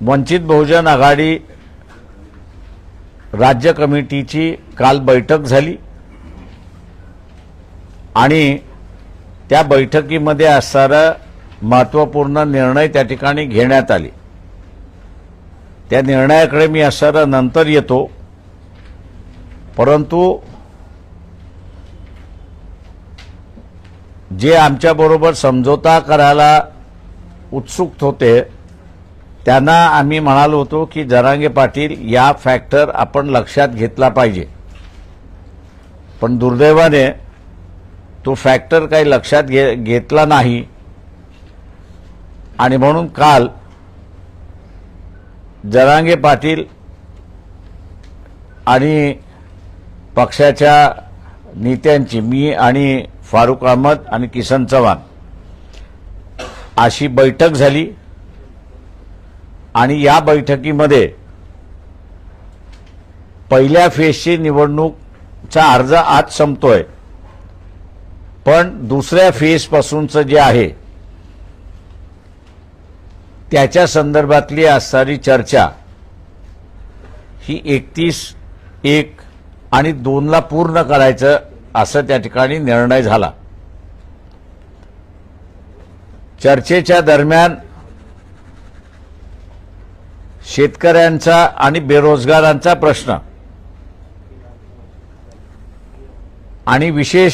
वंचित बहुजन आघाडी राज्य कमिटीची काल बैठक झाली. आणि त्या बैठकीमध्ये असणारा महत्त्वपूर्ण निर्णय त्या ठिकाणी घेण्यात आले. त्या निर्णयाकडे मी असणारा नंतर येतो. परंतु जे आमच्याबरोबर समझोता करायला उत्सुक होते त्यांना आम्ही म्हणालो होतो की जरांगे पाटील या फॅक्टर आपण लक्षात घेतला पाहिजे. पण दुर्दैवाने तो फॅक्टर काही लक्षात घे घेतला नाही. आणि म्हणून काल जरांगे पाटील आणि पक्षाच्या नेत्यांची मी आणि फारुख अहमद आणि किसन चव्हाण अशी बैठक झाली. आणि या बैठकीमध्ये पहिल्या फेजची निवडणूकचा अर्ज आज संपतोय. पण दुसऱ्या फेजपासूनचं जे आहे त्याच्या संदर्भातली असणारी चर्चा ही एकतीस एक आणि दोनला पूर्ण करायचं असं त्या ठिकाणी निर्णय झाला. चर्चेच्या दरम्यान शेतकऱ्यांचा आणि बेरोजगारांचा प्रश्न. आणि विशेष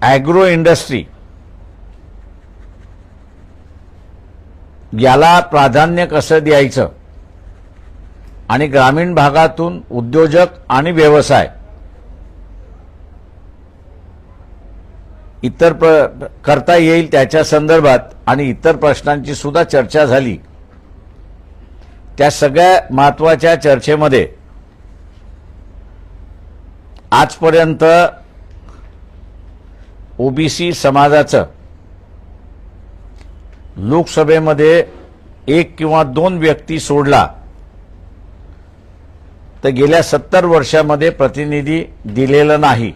ॲग्रो इंडस्ट्री. याला प्राधान्य कसं द्यायचं? आणि ग्रामीण भागातून उद्योजक आणि व्यवसाय. इतर प्र करता येईल त्याच्या संदर्भात आणि इतर प्रश्नांची सुद्धा चर्चा झाली. त्या सगळ्या महत्त्वाच्या चर्चेमध्ये आजपर्यंत ओबीसी समाजाचं लोकसभेमध्ये एक किंवा दोन व्यक्ती सोडला तर गेल्या सत्तर वर्षामध्ये प्रतिनिधी दिलेलं नाही.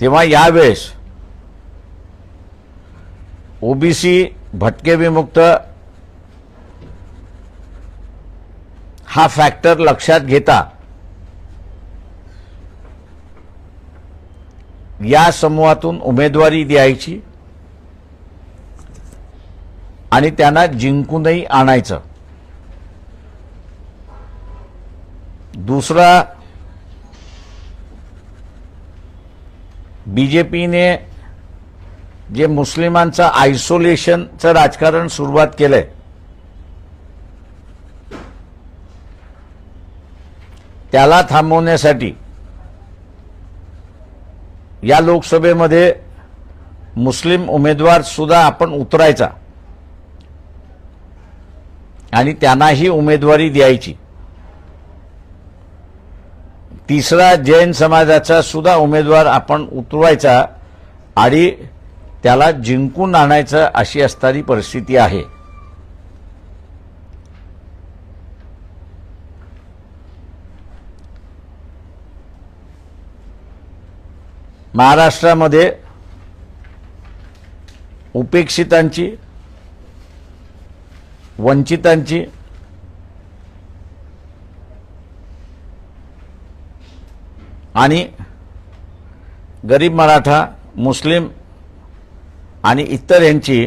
तेव्हा यावेळेस ओबीसी भटके विमुक्त हा फॅक्टर लक्षात घेता या समूहातून उमेदवारी द्यायची आणि त्यांना जिंकूनही आणायचं. दुसरा बीजेपीने जे मुस्लिमांचं आयसोलेशनचं राजकारण सुरुवात केलंय त्याला थांबवण्यासाठी या लोकसभेमध्ये मुस्लिम उमेदवार सुद्धा आपण उतरायचा आणि त्यांनाही उमेदवारी द्यायची. तिसरा जैन समाजाचा सुद्धा उमेदवार आपण उतरवायचा आणि त्याला जिंकून आणायचं अशी असणारी परिस्थिती आहे. महाराष्ट्रामध्ये उपेक्षितांची वंचितांची आणि गरीब मराठा मुस्लिम आणि इतर यांची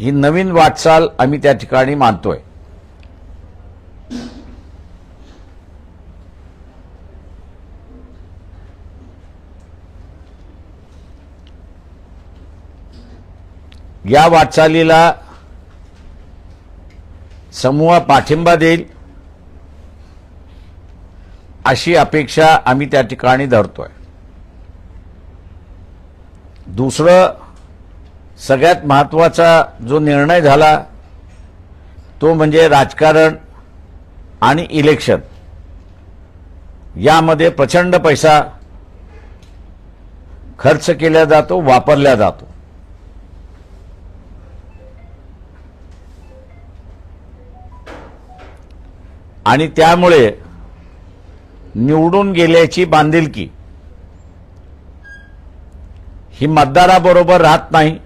ही नवीन वाटचाल आम्ही त्या ठिकाणी मानतोय. या वाटचालीला समूह पाठिंबा देईल. अशी अपेक्षा आम्ही त्या ठिकाणी धरतोय. दुसरं सगळ्यात महत्त्वाचा जो निर्णय झाला तो म्हणजे राजकारण आणि इलेक्शन. यामध्ये प्रचंड पैसा खर्च केला जातो वापरला जातो. आणि त्यामुळे निवडून गेल्याची बांधिलकी. ही मतदाराबरोबर राहत नाही.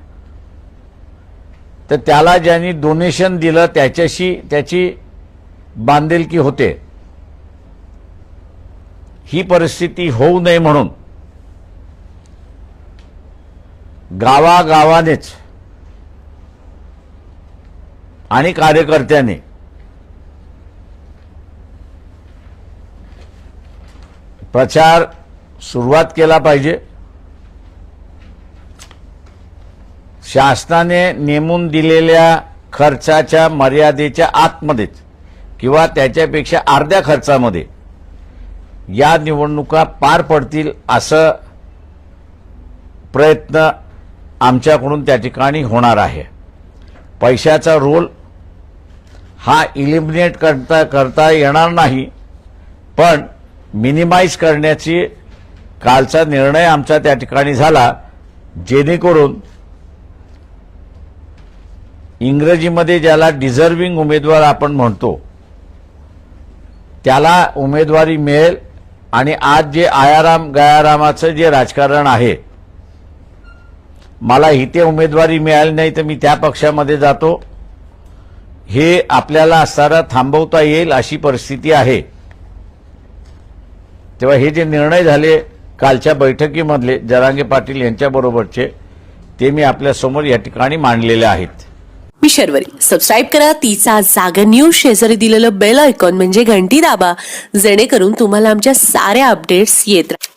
तर त्याला ज्यांनी डोनेशन दिलं त्याच्याशी त्याची बांधिलकी होते. ही परिस्थिती होऊ नये म्हणून गावागावानेच आणि कार्यकर्त्याने प्रचार सुरुवात केला पाहिजे. शासनाने नेमून दिलेल्या खर्चाच्या मर्यादेच्या आतमध्येच किंवा त्याच्यापेक्षा अर्ध्या खर्चामध्ये या निवडणुका पार पडतील असं प्रयत्न आमच्याकडून त्या ठिकाणी होणार आहे. पैशाचा रोल हा इलिमिनेट करता करता येणार नाही पण मिनिमाइज करण्याची कालचा निर्णय आमचा त्या ठिकाणी झाला जेणेकरून इंग्रजीमध्ये ज्याला डिझर्विंग उमेदवार आपण म्हणतो त्याला उमेदवारी मिळेल आणि आज जे आयाराम गयारामाचं जे राजकारण आहे मला इथे उमेदवारी मिळाली नाही तर मी त्या पक्षामध्ये जातो हे आपल्याला असताना थांबवता येईल अशी परिस्थिती आहे. तेव्हा हे जे निर्णय झाले कालच्या बैठकीमधले जरांगे पाटील यांच्याबरोबरचे ते मी आपल्यासमोर या ठिकाणी मांडलेले आहेत. मी शर्वरी. सबस्क्राईब करा. तिचा जागा न्यूज शेजारी दिलेलं बेल आयकॉन म्हणजे घंटी दाबा. जेणेकरून तुम्हाला आमच्या साऱ्या अपडेट्स येत राहतील